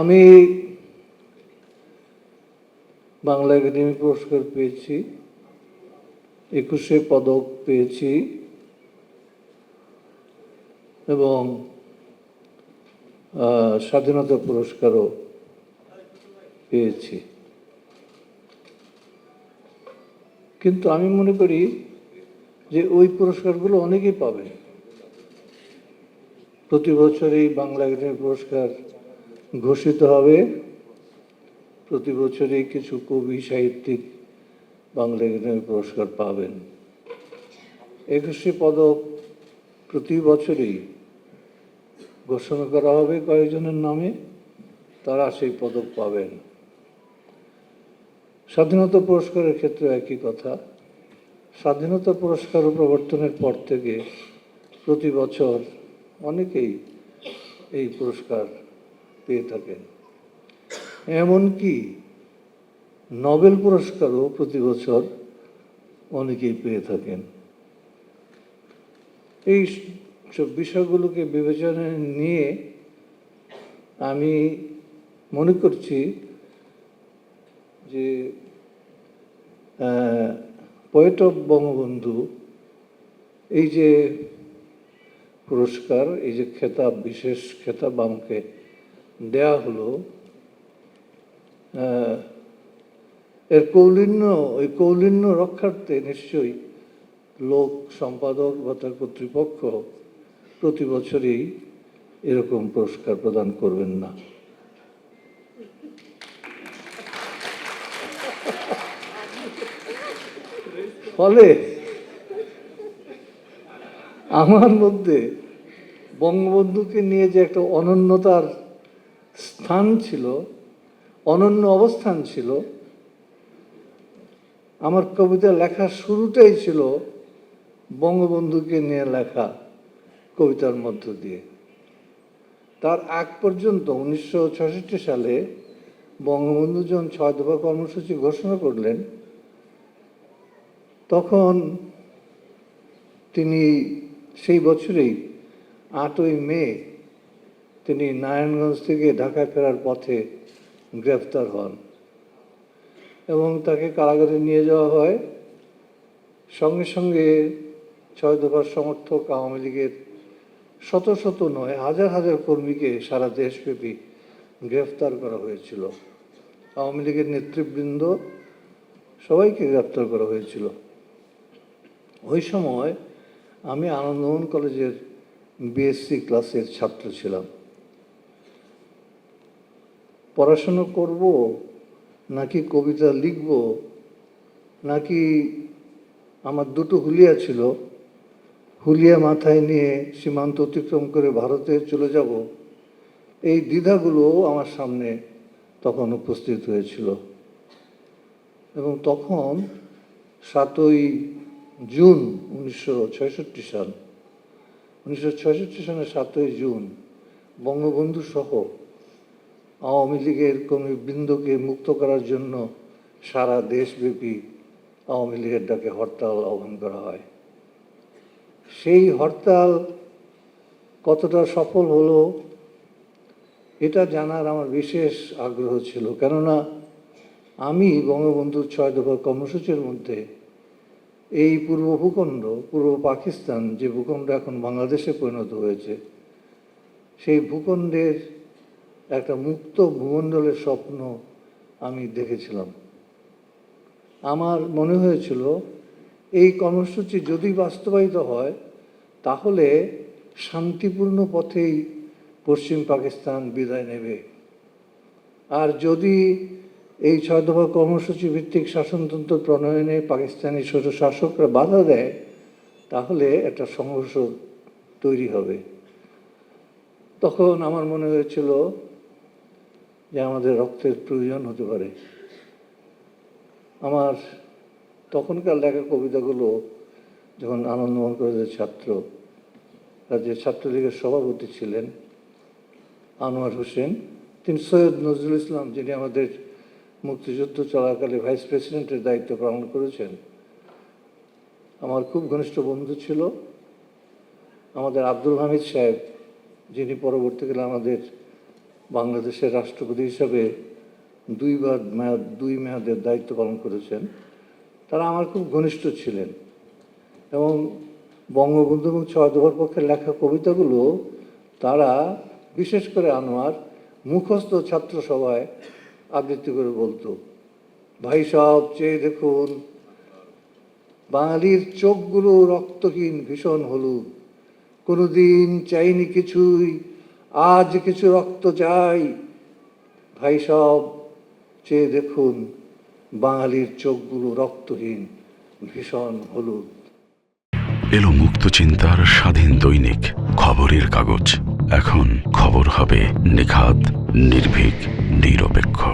আমি বাংলা একাডেমি পুরস্কার পেয়েছি, একুশে পদক পেয়েছি এবং স্বাধীনতা পুরস্কারও পেয়েছি। কিন্তু আমি মনে করি যে ওই পুরস্কারগুলো অনেকেই পাবে। প্রতি বছরই বাংলা একাডেমি পুরস্কার ঘোষিত হবে। প্রতি বছরই কিছু কবি সাহিত্যিক বাংলা একাডেমি পুরস্কার পাবেন। একুশে পদক প্রতি বছরই ঘোষণা করা হবে কয়েকজনের নামে। তারা সেই পদক পাবেন। স্বাধীনতা পুরস্কারের ক্ষেত্রে একই কথা। স্বাধীনতা পুরস্কার প্রবর্তনের পর থেকে প্রতি বছর অনেকেই এই পুরস্কার পেয়ে থাকেন। এমনকি নোবেল পুরস্কারও প্রতি বছর অনেকেই পেয়ে থাকেন। এই সব বিষয়গুলোকে বিবেচনায় নিয়ে আমি মনে করছি যে পোয়েট অফ বঙ্গবন্ধু এই যে পুরস্কার, এই যে খেতাব, বিশেষ খেতাব আমাকে দেয়া হলো এর কৌলিন্য, ওই কৌলিন্য রক্ষার্থে নিশ্চয়ই লোক, সম্পাদক বা তার কর্তৃপক্ষ প্রতি বছরই এরকম পুরস্কার প্রদান করবেন না। ফলে আমার মধ্যে বঙ্গবন্ধুকে নিয়ে যে একটা অনন্যতার স্থান ছিল, অনন্য অবস্থান ছিল। আমার কবিতা লেখার শুরুটাই ছিল বঙ্গবন্ধুকে নিয়ে লেখা কবিতার মধ্য দিয়ে। তার আগ পর্যন্ত উনিশশো সালে বঙ্গবন্ধু যখন ছয় দফা কর্মসূচি ঘোষণা করলেন, তখন তিনি সেই বছরেই আটই মে তিনি নারায়ণগঞ্জ থেকে ঢাকায় ফেরার পথে গ্রেফতার হন এবং তাকে কারাগারে নিয়ে যাওয়া হয়। সঙ্গে সঙ্গে ছয় দফার সমর্থক আওয়ামী লীগের শত শত নয়, হাজার হাজার কর্মীকে সারা দেশব্যাপী গ্রেফতার করা হয়েছিল। আওয়ামী লীগের নেতৃবৃন্দ সবাইকে গ্রেফতার করা হয়েছিল। ওই সময় আমি আনন্দমোহন কলেজের বিএসসি ক্লাসের ছাত্র ছিলাম। পড়াশুনো করব, নাকি কবিতা লিখব, নাকি আমার দুটো হুলিয়া ছিল, হুলিয়া মাথায় নিয়ে সীমান্ত অতিক্রম করে ভারতে চলে যাব, এই দ্বিধাগুলো আমার সামনে তখন উপস্থিত হয়েছিল। এবং তখন সাতই জুন উনিশশো সাল, উনিশশো সালের সাতই জুন বঙ্গবন্ধু সহ আওয়ামী লীগের কর্মীবৃন্দকে মুক্ত করার জন্য সারা দেশব্যাপী আওয়ামী লীগের ডাকে হরতাল আহ্বান করা হয়। সেই হরতাল কতটা সফল হলো, এটা জানার আমার বিশেষ আগ্রহ ছিল। কেননা আমি বঙ্গবন্ধুর ছয় দফা কর্মসূচির মধ্যে এই পূর্ব ভূখণ্ড, পূর্ব পাকিস্তান যে ভূখণ্ড এখন বাংলাদেশে পরিণত হয়েছে, সেই ভূখণ্ডের একটা মুক্ত ভূমণ্ডলের স্বপ্ন আমি দেখেছিলাম। আমার মনে হয়েছিল, এই কর্মসূচি যদি বাস্তবায়িত হয়, তাহলে শান্তিপূর্ণ পথেই পশ্চিম পাকিস্তান বিদায় নেবে। আর যদি এই ছয় দফা কর্মসূচি ভিত্তিক শাসনতন্ত্র প্রণয়নে পাকিস্তানি ছোট শাসকরা বাধা দেয়, তাহলে একটা সংঘর্ষ তৈরি হবে। তখন আমার মনে হয়েছিল যে আমাদের রক্তের প্রয়োজন হতে পারে। আমার তখনকার লেখা কবিতাগুলো যখন আনন্দমোহন কলেজের ছাত্র, রাজ্যের ছাত্রলীগের সভাপতি ছিলেন আনোয়ার হোসেন, তিনি সৈয়দ নজরুল ইসলাম, যিনি আমাদের মুক্তিযুদ্ধ চলাকালে ভাইস প্রেসিডেন্টের দায়িত্ব পালন করেছেন। আমার খুব ঘনিষ্ঠ বন্ধু ছিল। আমাদের আব্দুল হামিদ সাহেব, যিনি পরবর্তীকালে আমাদের বাংলাদেশের রাষ্ট্রপতি হিসাবে দুইবার মেয়াদ, দুই মেয়াদের দায়িত্ব পালন করেছেন। তারা আমার খুব ঘনিষ্ঠ ছিলেন এবং বঙ্গবন্ধু এবং ছয়দফার পক্ষে লেখা কবিতাগুলো তারা, বিশেষ করে আনোয়ার, মুখস্থ ছাত্র সভায় আবৃত্তি করে বলতো। ভাই সব চেয়ে দেখুন, বাঙালির চোখগুলো রক্তহীন, ভীষণ হলুদ। কোনোদিন চাইনি কিছুই আজ কিছু রক্ত চাই। ভাই সব, চেয়ে দেখুন, বাঙালির চোখগুলো রক্তহীন, ভীষণ হলুদ। এলো মুক্ত চিন্তার স্বাধীন দৈনিক, খবরের কাগজ। এখন খবর হবে নিখাত, নির্ভীক, নিরপেক্ষ।